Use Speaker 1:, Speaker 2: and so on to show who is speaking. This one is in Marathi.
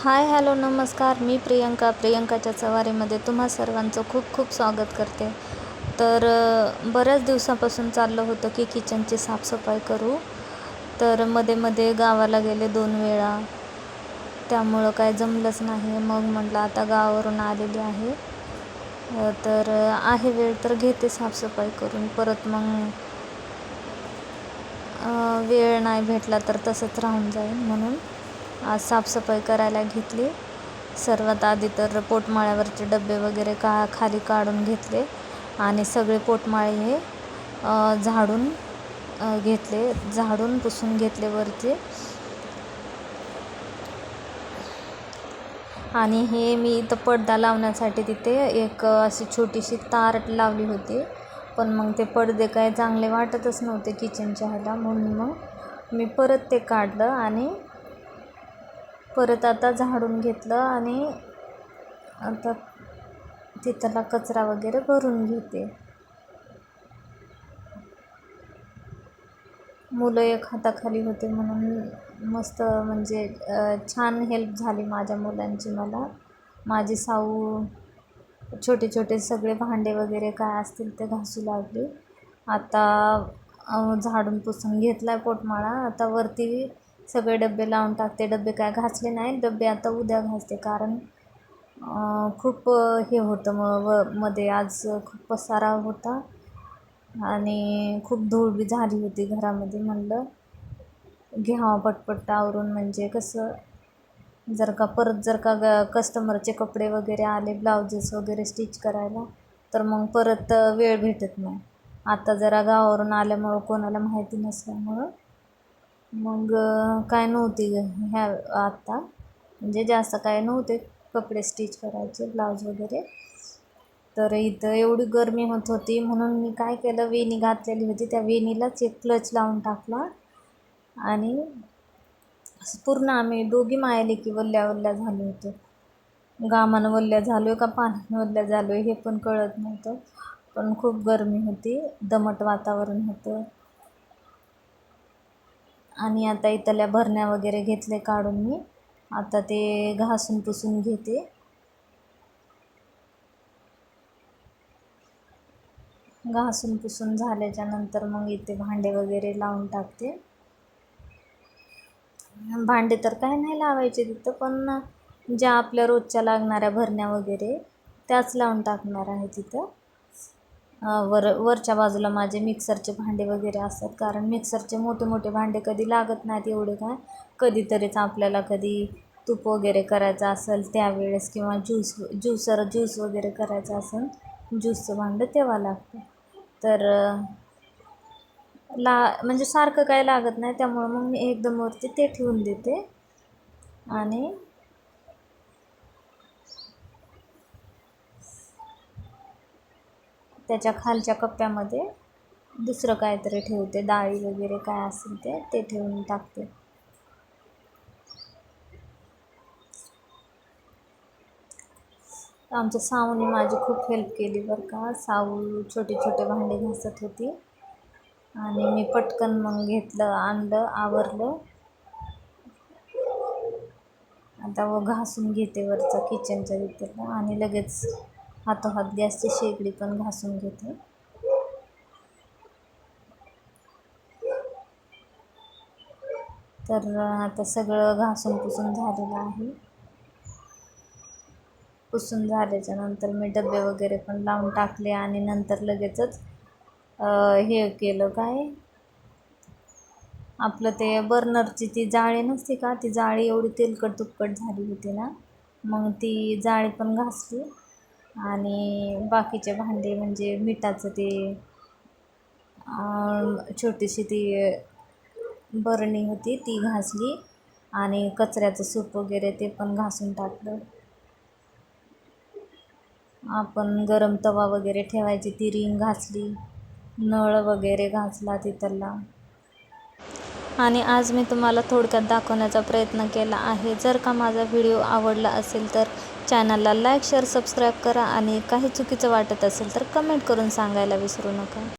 Speaker 1: हाय हॅलो नमस्कार. मी प्रियंका. प्रियंकाच्या चवारीमध्ये तुम्हा सर्वांचं खूप खूप स्वागत करते. तर बऱ्याच दिवसापासून चाललं होतं की किचनची साफसफाई करू. तर मध्ये मध्ये गावाला गेले दोन वेळा. त्यामुळं काय जमलंच नाही. मग म्हटलं आता गावावरून आलेली आहे. तर आहे वेळ तर घेते साफसफाई करून. परत मग वेळ नाही भेटला तर तसंच राहून जाईल म्हणून. आज साफसफाई करायला घेतली. सर्वात आधी तर पोटमाळ्यावरचे डबे वगैरे का खाली काढून घेतले आणि सगळे पोटमाळे हे झाडून घेतले. झाडून पुसून घेतले वरती. आणि हे मी इथं पडदा लावण्यासाठी तिथे एक अशी छोटीशी तार लावली होती. पण मग ते पडदे काय चांगले वाटतच नव्हते किचनच्या ह्याला. म्हणून मग मी परत ते काढलं आणि परत आता झाडून घेतलं आणि आता तिथला कचरा वगैरे भरून घेते. मुलं एक हाताखाली होते म्हणून मस्त म्हणजे छान हेल्प झाली माझ्या मुलांची मला. माझी साऊ छोटे छोटे सगळे भांडे वगैरे काय असतील ते घासू लागली. आता झाडून पुसून घेतला आहे पोटमाळा. आता वरती सगळे डबे लावून टाकते डबे काय घासले नाही डबे आता उद्या घासते. कारण खूप हे होतं. मग व मध्ये आज खूप पसारा होता. आणि खूप धूळ बी झाली होती घरामध्ये म्हणलं. घ्यावं पटपट आवरून. म्हणजे कसं जर का परत जर का ग कस्टमरचे कपडे वगैरे आले ब्लाउजेस वगैरे स्टिच करायला तर मग परत वेळ भेटत नाही. आता जरा गावावरून आल्यामुळं कोणाला माहिती नसल्यामुळं मग काय नव्हती ह्या आत्ता. म्हणजे जास्त काय नव्हते. कपडे स्टिच करायचे ब्लाऊज वगैरे. तर इथं एवढी गरमी होत होती. म्हणून मी काय केलं वेणी घातलेली होती. त्या वेणीलाच एक क्लच लावून टाकला. आणि पूर्ण आम्ही दोघी मायाले की वल्ल्या वल्ल्या झालो होतो. गामानं वल्ल्या झालो आहे का पाण्यानं वल्ल्या झालो आहे हे पण कळत नव्हतं. पण खूप गरमी होती. दमट वातावरण होतं. आणि आता इथल्या भरण्या वगैरे घेतले काढून मी. आता ते घासून पुसून घेते. घासून पुसून झाल्याच्यानंतर मग इथे भांडे वगैरे लावून टाकते. भांडे तर काय नाही लावायचे तिथं पण ज्या आपल्या रोजच्या लागणाऱ्या भरण्या वगैरे त्याच लावून टाकणार आहे तिथं. वर वरच्या बाजूला माझे मिक्सरचे भांडे वगैरे असतात. कारण मिक्सरचे मोठे मोठे भांडे कधी लागत नाहीत एवढे काय कधीतरीच आपल्याला कधी तूप वगैरे करायचं असेल त्यावेळेस किंवा ज्यूस ज्यूसर ज्यूस वगैरे करायचं असेल ज्यूसचं भांडं तेव्हा लागतं. तर ला म्हणजे सारखं काय लागत नाही. त्यामुळं मग मी एकदम वरती ते ठेवून देते. आणि त्याच्या खालच्या कप्प्यामध्ये दुसरं काहीतरी ठेवते डाळी वगैरे काय असेल ते ते ठेवून टाकते. आमच्या साऊने माझी खूप हेल्प केली बरं का. साऊ छोटे छोटे भांडे घासत होती आणि मी पटकन मग घेतलं आणलं आवरलं. आता व घासून घेते वरचं किचनच्या तिथं आणि लगेच हातोहात गॅसची शेगडी पण घासून घेते. तर आता सगळं घासून पुसून झालेलं आहे. पुसून झाल्याच्यानंतर मी डबे वगैरे पण लावून टाकले आणि नंतर लगेचच हे केलं काय? आपलं ते बर्नरची ती जाळी नसते का? ती जाळी एवढी तेलकट तुपकट झाली होती ना मग ती जाळी पण घासली. आणि बाकीचे भांडे म्हणजे मिठाचं ते छोटीशी ती बरणी होती ती घासली आणि कचऱ्याचं सूप वगैरे ते पण घासून टाकलं. आपण गरम तवा वगैरे ठेवायची ती रिंग घासली नळ वगैरे घासला तिथला. आणि आज मी तुम्हाला थोडक्यात दाखवण्याचा प्रयत्न केला आहे. जर का माझा व्हिडिओ आवडला असेल तर चॅनलला लाईक शेअर सबस्क्राईब करा आणि काही चुकीचं वाटत असेल तर कमेंट करून सांगायला विसरू नका.